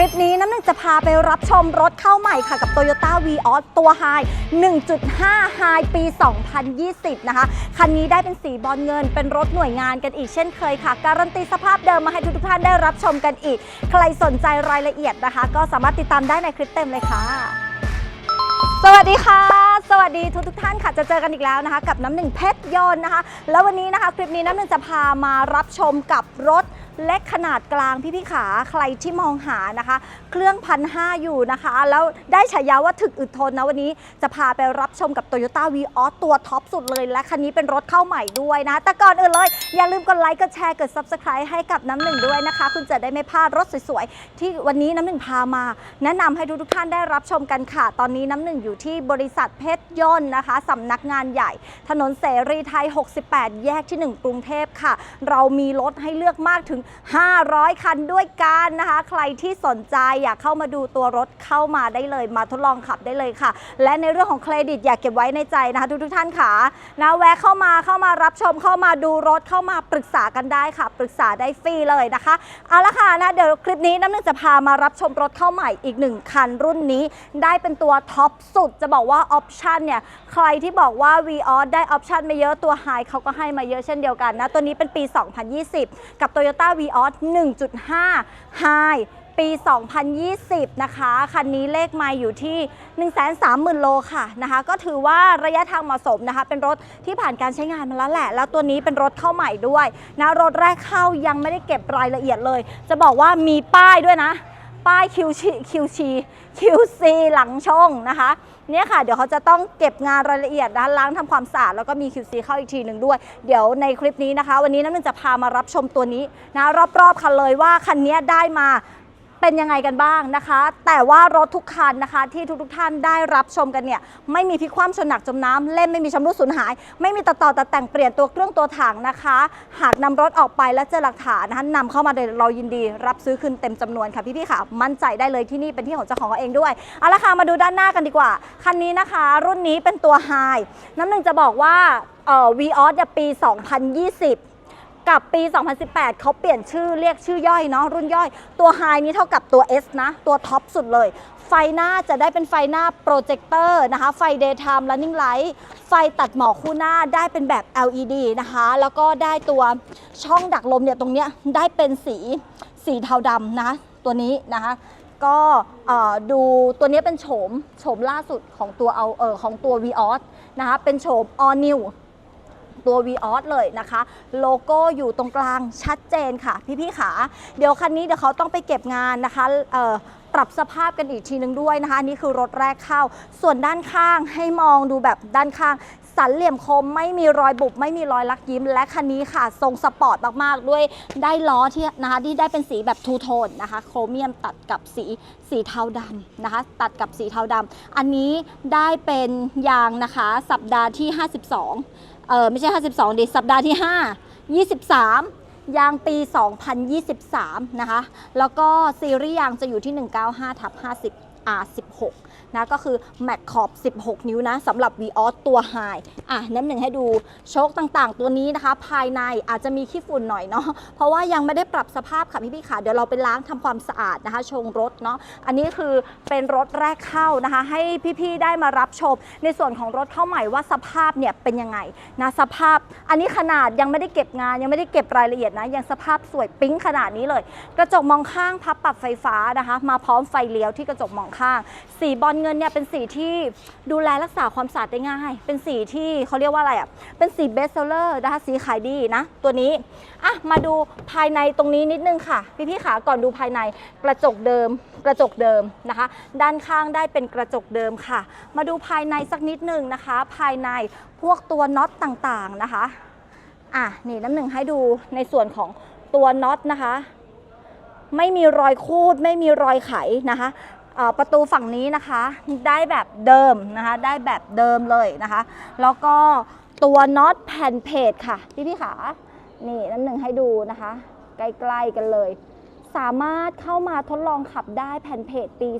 คลิปนี้น้ำหนึ่งจะพาไปรับชมรถเข้าใหม่ค่ะกับ Toyota v ีออสตัว High 1.5 High ปี 2020 นะคะ คันนี้ได้เป็นสีบอลเงิน เป็นรถหน่วยงานกันอีกเช่นเคยค่ะ การันตีสภาพเดิมมาให้ทุกท่านได้รับชมกันอีก ใครสนใจรายละเอียดนะคะ ก็สามารถติดตามได้ในคลิปเต็มเลยค่ะ สวัสดีค่ะสวัสดีทุกทุกท่านค่ะจะเจอกันอีกแล้วนะคะกับน้ำหนึ่งเพชรยนต์นะคะ แล้ววันนี้นะคะคลิปนี้น้ำหนึ่งจะพามารับชมกับรถ เล็กขนาดกลางพี่พี่ขาใครที่มองหานะคะ เครื่องพันห้าอยู่นะคะ แล้วได้ฉายาว่าถึกอึดทนนะวันนี้จะพาไปรับชมกับ Toyota v ีออสตัวท็อปสุดเลยและคันนี้เป็นรถเข้าใหม่ด้วยนะ แต่ก่อนอื่นเลย อย่าลืมกดไลค์กดแชร์กด Subscribe ให้กับน้ำหนึ่งด้วยนะคะ คุณจะได้ไม่พลาดรถสวยๆ ที่วันนี้น้ำหนึ่งพามา แนะนำให้ทุกๆท่านได้รับชมกันค่ะ ตอนนี้น้ำหนึ่งอยู่ที่บริษัทเพชรยนต์นะคะสำนักงานใหญ่ ถนนเสรีไทย 68 แยกที่ 1 กรุงเทพค่ะ เรามีรถให้เลือกมากถึง500 คันด้วยกันนะคะ ใครที่สนใจอยากเข้ามาดูตัวรถเข้ามาได้เลยมาทดลองขับได้เลยค่ะ และในเรื่องของเครดิตอยากเก็บไว้ในใจนะคะทุกๆท่านค่ะนะแวะเข้ามาเข้ามารับชมเข้ามาดูรถเข้ามาปรึกษากันได้ค่ะ ปรึกษาได้ฟรีเลยนะคะเอาละค่ะนะเดี๋ยวคลิปนี้น้ำหนึ่งจะพามารับชมรถเข้าใหม่อีกหนึ่งคันรุ่นนี้ ได้เป็นตัวท็อปสุดจะบอกว่าออปชันเนี่ยใครที่บอกว่า v ีออได้ออปชันมาเยอะตัว High เขาก็ให้มาเยอะเช่นเดียวกันนะตัวนี้เป็นปี 2020 กับ Toyota v ีออ1.5 High ปี 2020 นะคะ คันนี้เลขไมาอยู่ที่ 130,000 โลค่ะนะคะ ก็ถือว่าระยะทางเหมาะสมนะคะ เป็นรถที่ผ่านการใช้งานมาแล้วแหละ แล้วตัวนี้เป็นรถเข้าใหม่ด้วยนะ รถแรกเข้ายังไม่ได้เก็บรายละเอียดเลย จะบอกว่ามีป้ายด้วยนะ ป้าย QC QC QC หลังช่องนะคะเนี่ยค่ะเดี๋ยวเขาจะต้องเก็บงานรายละเอียดนะล้างทำความสะอาดแล้วก็มี QC เข้าอีกทีหนึ่งด้วย เดี๋ยวในคลิปนี้นะคะ วันนี้น้ำหนึ่งจะพามารับชมตัวนี้นะรอบๆคันเลยว่าคันนี้ได้มา เป็นยังไงกันบ้างนะคะ แต่ว่ารถทุกคันนะคะที่ทุกๆท่านได้รับชมกันเนี่ยไม่มีพลิกคว่ำชนหนักจมน้ำเล่มไม่มีชำรุดสูญหาย ไม่มีตัดต่อตัดแต่งเปลี่ยนตัวเครื่องตัวถังนะคะ หากนำรถออกไปแล้วเจอหลักฐานนะคะนำเข้ามาเลยเรายินดี รับซื้อคืนเต็มจำนวนค่ะพี่ๆค่ะมั่นใจได้เลยที่นี่เป็นที่ของเจ้าของเองด้วยเอาละค่ะมาดูด้านหน้ากันดีกว่าคันนี้นะคะ รุ่นนี้เป็นตัว High น้ำหนึ่งจะบอกว่าเอ่อ v ีออสปี 2020 กับปี 2018 เขาเปลี่ยนชื่อเรียกชื่อย่อยเนาะรุ่นย่อย ตัว High นี้เท่ากับตัว S นะ ตัวท็อปสุดเลย ไฟหน้าจะได้เป็นไฟหน้าโปรเจคเตอร์นะคะ ไฟ daytime running light ไฟตัดหมอกคู่หน้าได้เป็นแบบ LED นะคะ แล้วก็ได้ตัวช่องดักลมเนี่ยตรงเนี้ยได้เป็นสีสีเทาดำนะตัวนี้นะคะก็ดูตัวนี้เป็นโฉมโฉมล่าสุดของตัวเอาเออของตัว v ีออสนะคะเป็นโฉม all new ตัว v ีออเลยนะคะ โลโก้อยู่ตรงกลางชัดเจนค่ะ พี่ๆขาเดี๋ยวคันนี้เดี๋ยวเขาต้องไปเก็บงานนะคะปรับสภาพกันอีกทีนึงด้วยนะคะ อันนี้คือรถแรกเข้า ส่วนด้านข้างให้มองดูแบบด้านข้างสันเหลี่ยมคมไม่มีรอยบุบไม่มีรอยลักยิ้ม และคันนี้ค่ะ ทรงสปอร์ตมากๆ ด้วยได้ล้อที่นะคะที่ได้เป็นสีแบบทูโทนนะคะ โครเมียมตัดกับสีสีเทาดำนะคะ ตัดกับสีเทาดำอันนี้ได้เป็นยางนะคะ สัปดาห์ที่ 52 เออไม่ใช่ 52ดิสัปดาห์ที่ 5 23 ยางปี 2023 นะคะ แล้วก็ซีรีส์ยางจะอยู่ที่ 195ทับ50 R16 นะก็คือแม็กขอบ 16 นิ้วนะสำหรับ v ีออสตัวไฮอะน้ำหนึ่งให้ดูโชคต่างๆ ตัวนี้นะคะ ภายในอาจจะมีขี้ฝุ่นหน่อยเนาะเพราะว่ายังไม่ได้ปรับสภาพค่ะพี่ๆค่ะเดี๋ยวเราไปล้างทำความสะอาดนะคะ ชงรถเนาะอันนี้คือเป็นรถแรกเข้านะคะ ให้พี่ๆได้มารับชม ในส่วนของรถเข้าใหม่ว่าสภาพเนี่ยเป็นยังไงนะสภาพ อันนี้ขนาดยังไม่ได้เก็บงานยังไม่ได้เก็บรายละเอียดนะยังสภาพสวยปิ๊งขนาดนี้เลย กระจกมองข้างพับปรับไฟฟ้านะคะ มาพร้อมไฟเลี้ยวที่กระจกมองข้างสีบอลเงินเนี่ยเป็นสีที่ดูแลรักษาความสะอาดได้ง่าย เป็นสีที่เขาเรียกว่าอะไรอะ เป็นสีเบสเซลเลอร์นะคะสีขายดีนะ ตัวนี้อะมาดูภายในตรงนี้นิดนึงค่ะพี่ๆขาก่อนดูภายในกระจกเดิม กระจกเดิมนะคะ ด้านข้างได้เป็นกระจกเดิมค่ะ มาดูภายในสักนิดนึงนะคะ ภายในพวกตัวน็อตต่างๆนะคะอะนี่น้ำหนึ่งให้ดูในส่วนของตัวน็อตนะคะ ไม่มีรอยคูดไม่มีรอยไขนะคะ ประตูฝั่งนี้นะคะได้แบบเดิมนะคะ ได้แบบเดิมเลยนะคะ แล้วก็ตัวน็อตแผ่นเพจค่ะ พี่พี่ขานี่น้ำหนึ่งให้ดูนะคะ ใกล้ๆกันเลย สามารถเข้ามาทดลองขับได้แผ่นเพจปี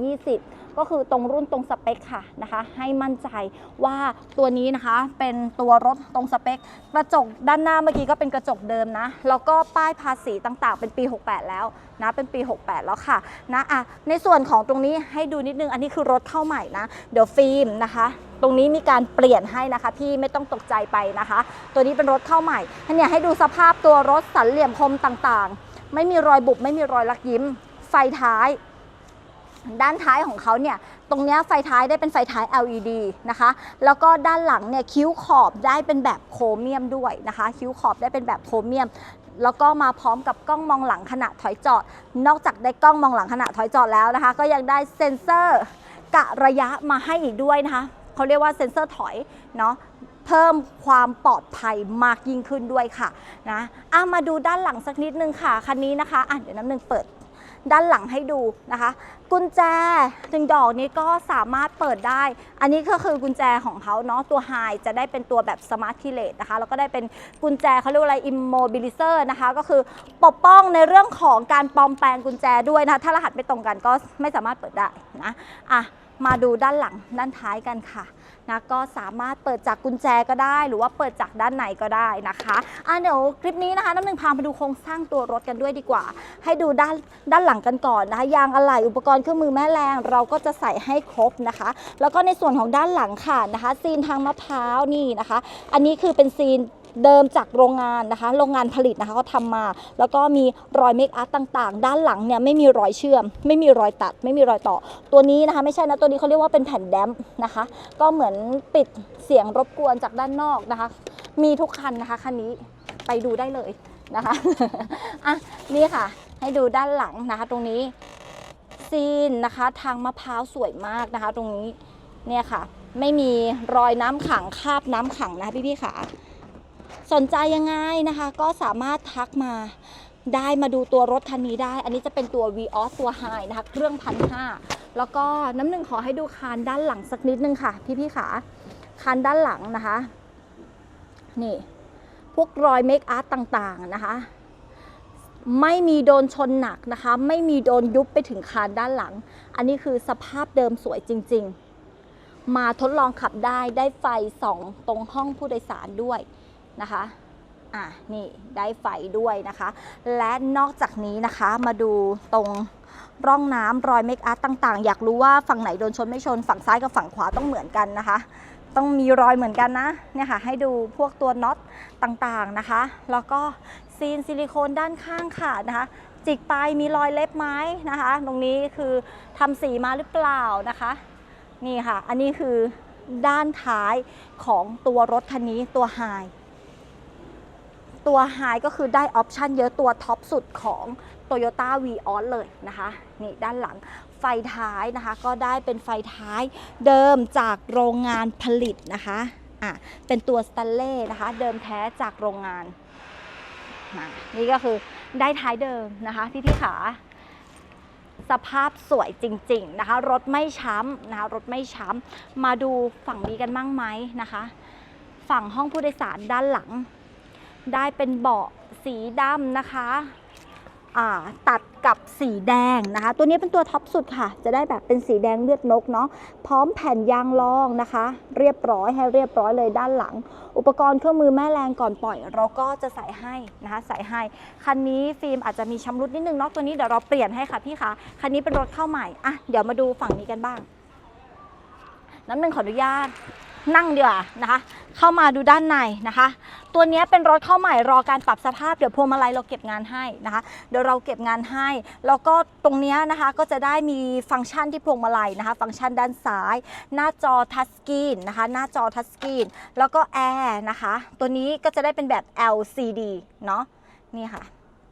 2020 ก็คือตรงรุ่นตรงสเปคค่ะนะคะ ให้มั่นใจว่าตัวนี้นะคะเป็นตัวรถตรงสเปค กระจกด้านหน้าเมื่อกี้ก็เป็นกระจกเดิมนะ แล้วก็ป้ายภาษีต่างๆ เป็นปี 68 แล้วนะ เป็นปี 68 แล้วค่ะนะอะในส่วนของตรงนี้ให้ดูนิดนึง อันนี้คือรถเข้าใหม่นะ เดี๋ยวฟิล์มนะคะตรงนี้มีการเปลี่ยนให้นะคะ พี่ไม่ต้องตกใจไปนะคะ ตัวนี้เป็นรถเข้าใหม่ท่านเนี่ยให้ดูสภาพตัวรถสันเหลี่ยมคมต่างๆ ไม่มีรอยบุบไม่มีรอยลักยิ้ม ไฟท้าย ด้านท้ายของเขาเนี่ยตรงนี้ไฟท้ายได้เป็นไฟท้าย LED นะคะ แล้วก็ด้านหลังเนี่ยคิ้วขอบได้เป็นแบบโครเมียมด้วยนะคะ คิ้วขอบได้เป็นแบบโครเมียม แล้วก็มาพร้อมกับกล้องมองหลังขณะถอยจอด นอกจากได้กล้องมองหลังขณะถอยจอดแล้วนะคะ ก็ยังได้เซ็นเซอร์กะระยะมาให้อีกด้วยนะคะเขาเรียกว่าเซ็นเซอร์ถอยเนาะ เพิ่มความปลอดภัยมากยิ่งขึ้นด้วยค่ะนะอะมาดูด้านหลังสักนิดนึงค่ะคันนี้นะคะอะเดี๋ยวน้ำหนึ่งเปิดด้านหลังให้ดูนะคะ กุญแจหนึ่งดอกนี้ก็สามารถเปิดได้ อันนี้ก็คือกุญแจของเขาเนาะตัวไฮจะได้เป็นตัวแบบสมาร์ทคีเลตนะคะแล้วก็ได้เป็นกุญแจเขาเรียกว่าอะไร immobilizer นะคะ ก็คือปกป้องในเรื่องของการปลอมแปลงกุญแจด้วยนะะถ้ารหัสไม่ตรงกันก็ไม่สามารถเปิดได้นะอะ มาดูด้านหลังด้านท้ายกันค่ะนะก็สามารถเปิดจากกุญแจก็ได้ หรือว่าเปิดจากด้านในก็ได้นะคะอะเดี๋ยวคลิปนี้นะคะน้ำหนึ่งพามาดูโครงสร้างตัวรถกันด้วยดีกว่า ให้ดูด้านด้านหลังกันก่อนนะคะยางอะไหล่อุปกรณ์เครื่องมือแม่แรงเราก็จะใส่ให้ครบนะคะ แล้วก็ในส่วนของด้านหลังค่ะนะคะ ซีนทางมะพร้าวนี่นะคะ อันนี้คือเป็นซีน เดิมจากโรงงานนะคะ โรงงานผลิตนะคะเขาทำมา แล้วก็มีรอยเมคอัพต่างๆ ด้านหลังเนี่ยไม่มีรอยเชื่อม ไม่มีรอยตัด ไม่มีรอยต่อ ตัวนี้นะคะไม่ใช่นะตัวนี้เขาเรียกว่าเป็นแผ่นแดมนะคะ ก็เหมือนปิดเสียงรบกวนจากด้านนอกนะคะ มีทุกคันนะคะคันนี้ไปดูได้เลยนะคะอะนี่ค่ะ ให้ดูด้านหลังนะคะ ตรงนี้ซีนนะคะ ทางมะพร้าวสวยมากนะคะ ตรงนี้เนี่ยค่ะ ไม่มีรอยน้ำขังคาบน้ำขังนะคะพี่ๆค่ะ สนใจยังไงนะคะ ก็สามารถทักมาได้มาดูตัวรถคันนี้ได้ อันนี้จะเป็นตัว v ีออตัวไฮนะคะ เครื่องพันห้าแล้วก็น้ำหนึ่งขอให้ดูคานด้านหลังสักนิดนึงค่ะ พี่ๆค่ะ คานด้านหลังนะคะ นี่ พวกรอยเมคอัพต่างๆนะคะ ไม่มีโดนชนหนักนะคะ ไม่มีโดนยุบไปถึงคานด้านหลัง อันนี้คือสภาพเดิมสวยจริง ๆ มาทดลองขับได้ได้ไฟสองตรงห้องผู้โดยสารด้วย นะคะอะนี่ได้ไฟด้วยนะคะ และนอกจากนี้นะคะมาดูตรงร่องน้ำรอยเมคอัพต่างๆ อยากรู้ว่าฝั่งไหนโดนชนไม่ชน ฝั่งซ้ายกับฝั่งขวาต้องเหมือนกันนะคะ ต้องมีรอยเหมือนกันนะเนี่ยค่ะให้ดูพวกตัวน็อตต่างๆนะคะ แล้วก็ซีนซิลิโคนด้านข้างขาดนะคะจิกไปมีรอยเล็บไม้นะคะ ตรงนี้คือทำสีมาหรือเปล่านะคะ นี่ค่ะ อันนี้คือด้านท้ายของตัวรถคันนี้ตัวไฮ ตัวไฮก็คือได้ออปชันเยอะตัวท็อปสุดของ Toyota v ีออเลยนะคะ นี่ด้านหลังไฟท้ายนะคะ ก็ได้เป็นไฟท้ายเดิมจากโรงงานผลิตนะคะอะเป็นตัวสแตนเล่นะคะ เดิมแท้จากโรงงานนี่ก็คือได้ท้ายเดิมนะคะพี่พี่ขาสภาพสวยจริง ๆนะคะ รถไม่ช้ำนะคะรถไม่ช้ำมาดูฝั่งนี้กันบ้างไหมนะคะ ฝั่งห้องผู้โดยสารด้านหลัง ได้เป็นเบาะสีดำนะคะตัดกับสีแดงนะคะ ตัวนี้เป็นตัวท็อปสุดค่ะ จะได้แบบเป็นสีแดงเลือดนกเนาะพร้อมแผ่นยางรองนะคะ เรียบร้อยให้เรียบร้อยเลยด้านหลัง อุปกรณ์เครื่องมือแม่แรงก่อนปล่อย เราก็จะใส่ให้นะคะ ใส่ให้คันนี้ฟิล์มอาจจะมีชำรุดนิดนึงเนาะตัวนี้เดี๋ยวเราเปลี่ยนให้ค่ะพี่คะคันนี้เป็นรถเข้าใหม่อะเดี๋ยวมาดูฝั่งนี้กันบ้าง น้ำหนึ่งขออนุญาต นั่งดีกว่านะคะ เข้ามาดูด้านในนะคะ ตัวนี้เป็นรถเข้าใหม่รอการปรับสภาพเดี๋ยวพวงมาลัยเราเก็บงานให้นะคะ เดี๋ยวเราเก็บงานให้ แล้วก็ตรงนี้นะคะก็จะได้มีฟังก์ชันที่พวงมาลัยนะคะ ฟังก์ชันด้านซ้าย หน้าจอทัชสกรีนนะคะ หน้าจอทัชสกรีนแล้วก็แอร์นะคะ ตัวนี้ก็จะได้เป็นแบบ LCD เนาะนี่ค่ะ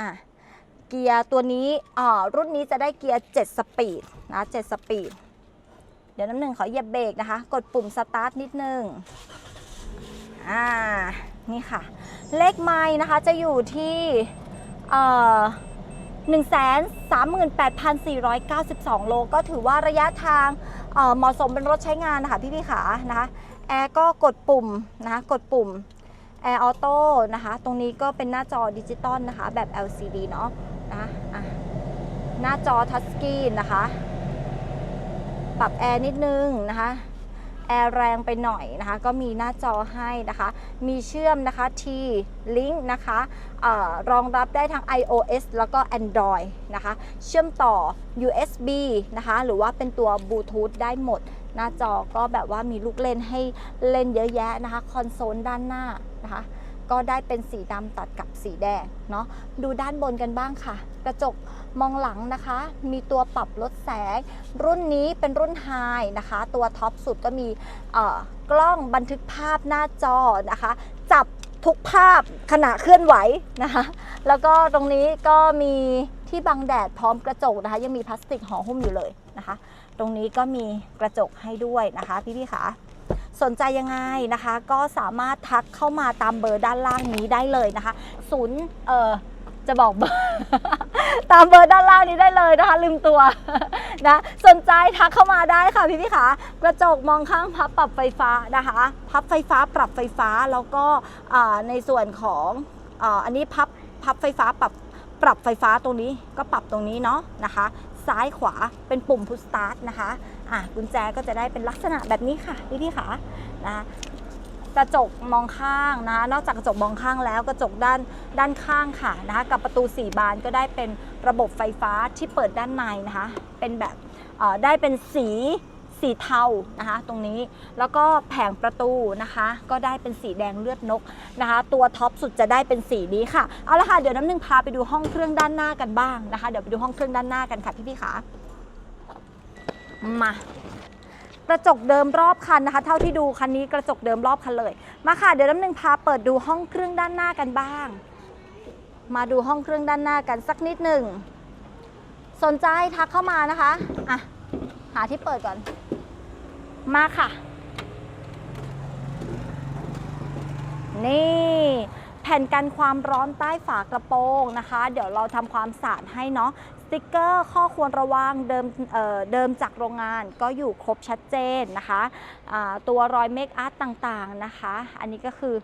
อะเกียร์ตัวนี้อ่ารุ่นนี้จะได้เกียร์ 7 สปีดนะ 7 สปีด เดี๋ยวน้ำหนึ่งขอเหยียบเบรกนะคะ กดปุ่มสตาร์ทนิดนึง อ่า นี่ค่ะ เลขไม้นะคะจะอยู่ที่เอ่อ138,492 โล ก็ถือว่าระยะทางเหมาะสมเป็นรถใช้งานนะคะพี่พี่ๆขานะคะแอร์ก็กดปุ่มนะคะกดปุ่มแอร์ออโต้นะคะ ตรงนี้ก็เป็นหน้าจอดิจิตอลนะคะ แบบ LCD เนาะนะะหน้าจอทัชสกรีนนะคะ ปรับแอร์นิดนึงนะคะแอร์แรงไปหน่อยนะคะ ก็มีหน้าจอให้นะคะ มีเชื่อมนะคะ T Link นะคะออรองรับได้ทั้ง iOS แล้วก็ Android นะคะ เชื่อมต่อ USB นะคะ หรือว่าเป็นตัวบลูทูธได้หมด หน้าจอก็แบบว่ามีลูกเล่นให้เล่นเยอะแยะนะคะ คอนโซลด้านหน้านะคะ ก็ได้เป็นสีดำตัดกับสีแดงเนาะดูด้านบนกันบ้างค่ะ กระจกมองหลังนะคะ มีตัวปรับลดแสง รุ่นนี้เป็นรุ่นไฮนะคะ ตัวท็อปสุดก็มีกล้องบันทึกภาพหน้าจอนะคะ จับทุกภาพขณะเคลื่อนไหวนะคะ แล้วก็ตรงนี้ก็มีที่บังแดดพร้อมกระจกนะคะ ยังมีพลาสติกห่อหุ้มอยู่เลยนะคะ ตรงนี้ก็มีกระจกให้ด้วยนะคะพี่ๆค่ะ สนใจยังไงนะคะ ก็สามารถทักเข้ามาตามเบอร์ด้านล่างนี้ได้เลยนะคะศูนย์เออจะบอกเบอร์ตามเบอร์ด้านล่างนี้ได้เลยนะคะ ลืมตัวนะสนใจทักเข้ามาได้ค่ะพี่พี่ๆค่ะกระจกมองข้างพับปรับไฟฟ้านะคะ พับไฟฟ้าปรับไฟฟ้าแล้วก็ในส่วนของออันนี้พับพับไฟฟ้าปรับปรับไฟฟ้าตรงนี้ก็ปรับตรงนี้เนาะนะคะ ซ้ายขวาเป็นปุ่มพุชสตาร์ทนะคะอะกุญแจก็จะได้เป็นลักษณะแบบนี้ค่ะพี่พี่ๆค่ะนะกระจกมองข้างนะนอกจากกระจกมองข้างแล้วกระจกด้านด้านข้างค่ะนะคะกับประตู 4 บานก็ได้เป็นระบบไฟฟ้าที่เปิดด้านในนะคะ เป็นแบบเออได้เป็นสี สีเทานะคะตรงนี้แล้วก็แผงประตูนะคะ ก็ได้เป็นสีแดงเลือดนกนะคะ ตัวท็อปสุดจะได้เป็นสีนี้ค่ะเอาละค่ะเดี๋ยวน้ำหนึ่งพาไปดูห้องเครื่องด้านหน้ากันบ้างนะคะเดี๋ยวไปดูห้องเครื่องด้านหน้ากันค่ะพี่พี่ๆค่ะมากระจกเดิมรอบคันนะคะ เท่าที่ดูคันนี้กระจกเดิมรอบคันเลย มาค่ะเดี๋ยวน้ำหนึ่งพาเปิดดูห้องเครื่องด้านหน้ากันบ้าง มาดูห้องเครื่องด้านหน้ากันสักนิดหนึ่งสนใจทักเข้ามานะคะอะหาที่เปิดก่อน มาค่ะ นี่แผ่นกันความร้อนใต้ฝากระโปรงนะคะ เดี๋ยวเราทำความสะอาดให้เนาะ ติกเกอร์ข้อควรระวังเดิมเเดิมจากโรงงานก็อยู่ครบชัดเจนนะคะตัวรอยเมคอัพต่างๆนะคะ อันนี้ก็คือ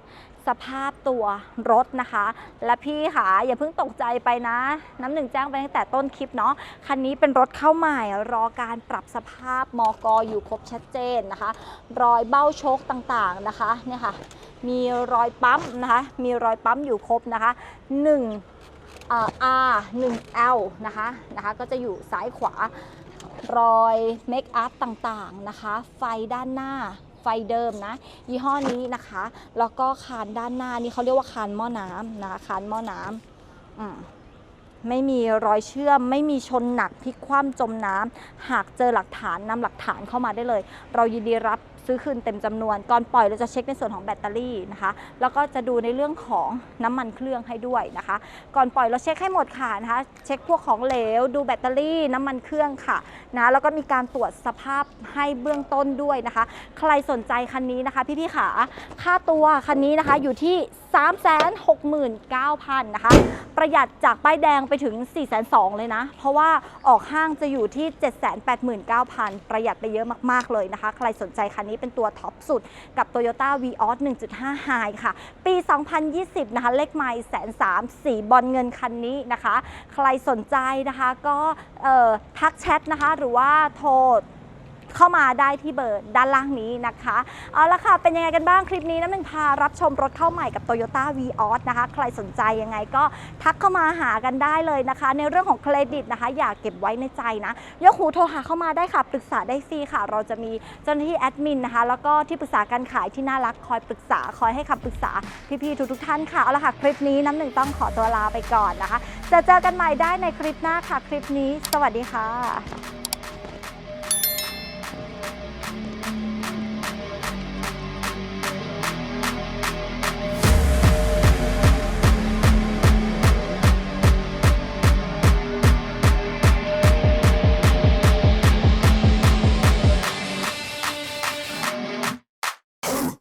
สภาพตัวรถนะคะ และพี่ค่ะอย่าเพิ่งตกใจไปนะ น้ำหนึ่งแจ้งไปตั้งแต่ต้นคลิปเนาะคันนี้เป็นรถเข้าใหม่ รอการปรับสภาพมอกอยู่ครบชัดเจนนะคะ รอยเบ้าโชคต่างๆนะคะเนี่ยค่ะมีรอยปั๊มนะคะ มีรอยปั๊มอยู่ครบนะคะ1เอ่อ R 1 L นะคะนะคะก็จะอยู่ซ้ายขวารอยเมคอัพต่างๆนะคะ ไฟด้านหน้าไฟเดิมนะ ยี่ห้อนี้นะคะ แล้วก็คานด้านหน้านี่เขาเรียกว่าคานหม้อน้ำนะคะคานหม้อน้ำอืมไม่มีรอยเชื่อม ไม่มีชนหนักพลิกคว่ำจมน้ำหากเจอหลักฐานนำหลักฐานเข้ามาได้เลย เรายินดีรับ ซื้อคืนเต็มจำนวน ก่อนปล่อยเราจะเช็คในส่วนของแบตเตอรี่นะคะ แล้วก็จะดูในเรื่องของน้ำมันเครื่องให้ด้วยนะคะ ก่อนปล่อยเราเช็คให้หมดค่ะนะคะ เช็คพวกของเหลว ดูแบตเตอรี่ น้ำมันเครื่องค่ะนะแล้วก็มีการตรวจสภาพให้เบื้องต้นด้วยนะคะ ใครสนใจคันนี้นะคะ พี่ๆขาค่าตัวคันนี้นะคะอยู่ที่ 369,000 นะคะ ประหยัดจากป้ายแดงไปถึง 4 2 0 0เลยนะ เพราะว่าออกห้างจะอยู่ที่ 789,000 ประหยัดไปเยอะมาก ๆ เลยนะคะ ใครสนใจคันนี้เป็นตัวท็อปสุดกับ Toyota Vios 1.5 High ค่ะ ปี 2020 นะคะ เลขไมล์แสนสามสีบอลเงินคันนี้นะคะ ใครสนใจนะคะก็ทักแชทนะคะหรือว่าโทร เข้ามาได้ที่เบอร์ด้านล่างนี้นะคะเอาละค่ะเป็นยังไงกันบ้างคลิปนี้น้ำหนึ่งพารับชมรถเข้าใหม่กับ Toyota Vios นะคะ ใครสนใจยังไงก็ทักเข้ามาหากันได้เลยนะคะ ในเรื่องของเครดิตนะคะ อย่าเก็บไว้ในใจนะยกหูโทรหาเข้ามาได้ค่ะ ปรึกษาได้ฟรีค่ะ เราจะมีเจ้าหน้าที่แอดมินนะคะ แล้วก็ที่ปรึกษาการขายที่น่ารักคอยปรึกษาคอยให้คำปรึกษาพี่ๆทุกๆท่านค่ะเอาละค่ะคลิปนี้น้ำหนึ่งต้องขอตัวลาไปก่อนนะคะจะเจอกันใหม่ได้ในคลิปหน้าค่ะคลิปนี้ สวัสดีค่ะ